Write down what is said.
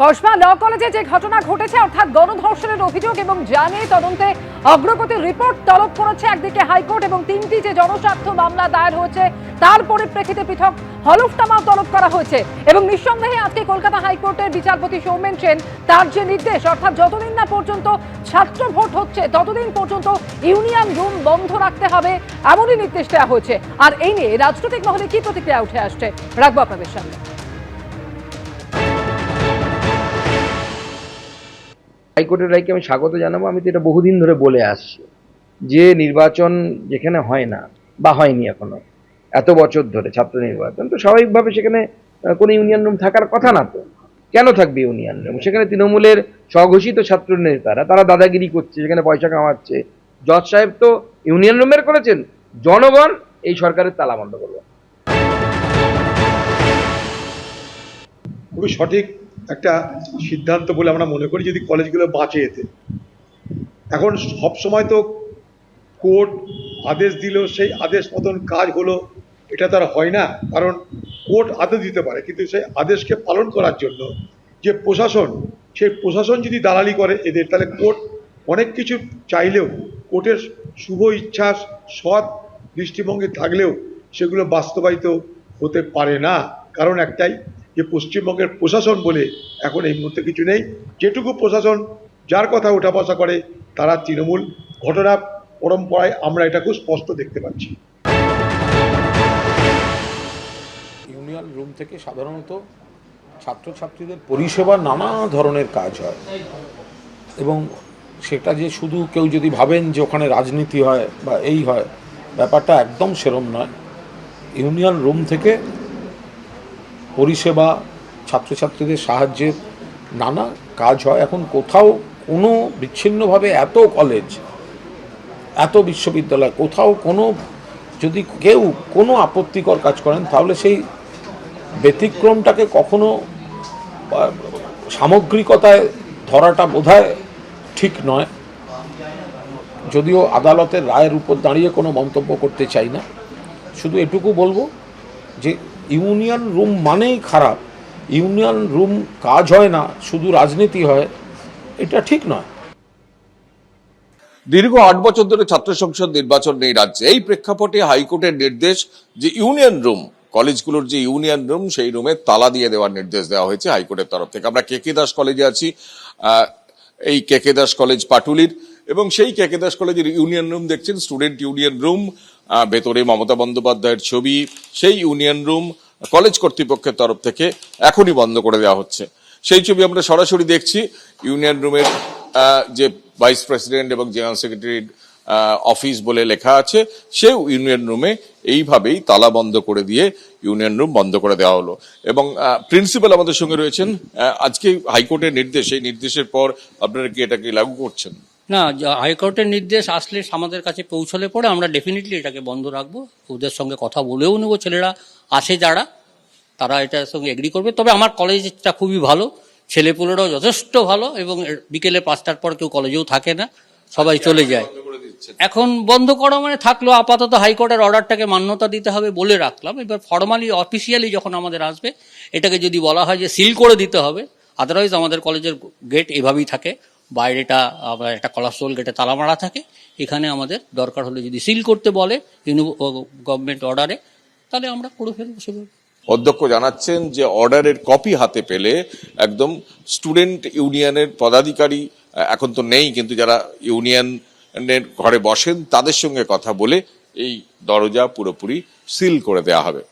কসবা ল কলেজে যে ঘটনা ঘটেছে, অর্থাৎ গণধর্ষণের অভিযোগ এবং জানে তদন্তে অগ্রগতির রিপোর্ট তলব করেছে একদিকে হাইকোর্ট এবং তিনটি যে জনস্বার্থ মামলা দায়ের হয়েছে, তার পরিপ্রেক্ষিতে পৃথক হলফনামাও তলব করা হয়েছে এবং নিঃসন্দেহে আজকে কলকাতা হাইকোর্টের বিচারপতি সৌমেন সেন তার যে নির্দেশ, অর্থাৎ যতদিন না পর্যন্ত ছাত্র ভোট হচ্ছে, ততদিন পর্যন্ত ইউনিয়ন রুম বন্ধ রাখতে হবে এমনই নির্দেশ দেওয়া হয়েছে। আর এই নিয়ে রাজনৈতিক মহলে কি প্রতিক্রিয়া উঠে আসছে, রাখব আপনাদের সামনে। হাইকোর্টের রায়কে আমি স্বাগত জানাব। আমি তো এটা বহুদিন ধরে বলে আসছি যে নির্বাচন যেখানে হয় না বা হয়নি এখনও, এত বছর ধরে ছাত্র নির্বাচন, তো স্বাভাবিকভাবে সেখানে কোনো ইউনিয়ন রুম থাকার কথা না তো। কেন থাকবে ইউনিয়ন রুম? সেখানে তৃণমূলের স্বঘোষিত ছাত্র নেতারা, তারা দাদাগিরি করছে, সেখানে পয়সা কামাচ্ছে। জজ সাহেব তো ইউনিয়ন রুমের করেছেন, জনগণ এই সরকারের তালা বন্ধ করবে। খুবই সঠিক একটা সিদ্ধান্ত বলে আমরা মনে করি যদি কলেজগুলো বাঁচে এতে। এখন সব সময় তো কোর্ট আদেশ দিল সেই আদেশ মতন কাজ হলো, এটা তার হয় না। কারণ কোর্ট আদেশ দিতে পারে, কিন্তু সেই আদেশকে পালন করার জন্য যে প্রশাসন, সেই প্রশাসন যদি দালালি করে এদের, তাহলে কোর্ট অনেক কিছু চাইলেও, কোর্টের শুভ ইচ্ছা সৎ দৃষ্টিভঙ্গি থাকলেও সেগুলো বাস্তবায়িত হতে পারে না। কারণ একটাই যে পশ্চিমবঙ্গের প্রশাসন বলে এখন এই মুহূর্তে কিছু নেই। যেটুকু প্রশাসন যার কথা ওঠা বসা করে, তারা তৃণমূল ঘটনা পরম্পরায় আমরা এটা খুব স্পষ্ট দেখতে পাচ্ছি। ইউনিয়ন রুম থেকে সাধারণত ছাত্রছাত্রীদের পরিষেবা নানা ধরনের কাজ হয়। এবং সেটা যে শুধু কেউ যদি ভাবেন যে ওখানে রাজনীতি হয় বা এই হয়, ব্যাপারটা একদম সেরম নয়। ইউনিয়ন রুম থেকে পরিষেবা, ছাত্রছাত্রীদের সাহায্যের নানা কাজ হয়। এখন কোথাও কোনো বিচ্ছিন্নভাবে এত কলেজ এত বিশ্ববিদ্যালয়, কোথাও কোনো, যদি কেউ কোনো আপত্তিকর কাজ করেন, তাহলে সেই ব্যতিক্রমটাকে কখনো সামগ্রিকতায় ধরাটা বোধহয় ঠিক নয়। যদিও আদালতের রায়ের উপর দাঁড়িয়ে কোনো মন্তব্য করতে চাই না। শুধু এটুকু বলব যে ইউনিয়ন রুম মানেই খারাপ। ইউনিয়ন রুম কাজ হয় না, শুধু রাজনীতি হয়। এটা ঠিক নয়। দীর্ঘ আট বছর ধরে ছাত্র সংসদ নির্বাচন নেই রাজ্যে। এই প্রেক্ষাপটে হাইকোর্টের নির্দেশ যে ইউনিয়ন রুম, কলেজগুলোর যে ইউনিয়ন রুম, সেই রুমে তালা দিয়ে দেওয়ার নির্দেশ দেওয়া হয়েছে হাইকোর্টের তরফ থেকে। আমরা কে কে দাস কলেজে আছি এই কে কে দাস কলেজ পাটুলির এবং সেই কে কে দাস কলেজের ইউনিয়ন রুম দেখছেন, স্টুডেন্ট ইউনিয়ন রুম ভেতরে মমতা বন্দ্যোপাধ্যায়ের ছবি, সেই ইউনিয়ন রুম কলেজ কর্তৃপক্ষের তরফ থেকে এখনই বন্ধ করে দেওয়া হচ্ছে। সেই ছবি আমরা সরাসরি দেখছি। ইউনিয়ন রুমের যে ভাইস প্রেসিডেন্ট এবং জেনারেল সেক্রেটারির অফিস বলে লেখা আছে সেই ইউনিয়ন রুমে এইভাবেই তালা বন্ধ করে দিয়ে ইউনিয়ন রুম বন্ধ করে দেওয়া হলো। এবং প্রিন্সিপাল আমাদের সঙ্গে রয়েছেন। আজকে হাইকোর্টের নির্দেশ, এই নির্দেশের পর আপনারা কি এটাকে লাগু করছেন? না হাইকোর্টের নির্দেশ আসলে আমাদের কাছে পৌঁছলে পরে আমরা ডেফিনেটলি এটাকে বন্ধ রাখব। ওদের সঙ্গে কথা বলেও নেব ছেলেরা। আসে যারা তারা এটার সঙ্গে এগ্রি করবে। তবে আমার কলেজটা খুবই ভালো। ছেলেপুলেরাও যথেষ্ট ভালো এবং বিকেলে পাঁচটার পর কেউ কলেজেও থাকে না। সবাই চলে যায়। এখন বন্ধ করা মানে থাকল আপাতত হাইকোর্টের অর্ডারটাকে মান্যতা দিতে হবে বলে রাখলাম। এবার ফর্মালি অফিসিয়ালি যখন আমাদের আসবে এটাকে যদি বলা হয় যে সিল করে দিতে হবে আদারওয়াইজ আমাদের কলেজের গেট এভাবেই থাকে। বাইরেটা একটা কলাস্ট্রোল গেটে তালা মারা থাকে। এখানে আমাদের দরকার হলে যদি সিল করতে বলে গভর্নমেন্ট অর্ডারে তাহলে আমরা করে ফেলব সেভাবে। অধ্যক্ষ জানাচ্ছেন যে অর্ডারের কপি হাতে পেলে একদম স্টুডেন্ট ইউনিয়নের পদাধিকারী এখন তো নেই, কিন্তু যারা ইউনিয়নের ঘরে বসেন, তাদের সঙ্গে কথা বলে এই দরজা পুরোপুরি সিল করে দেওয়া হবে।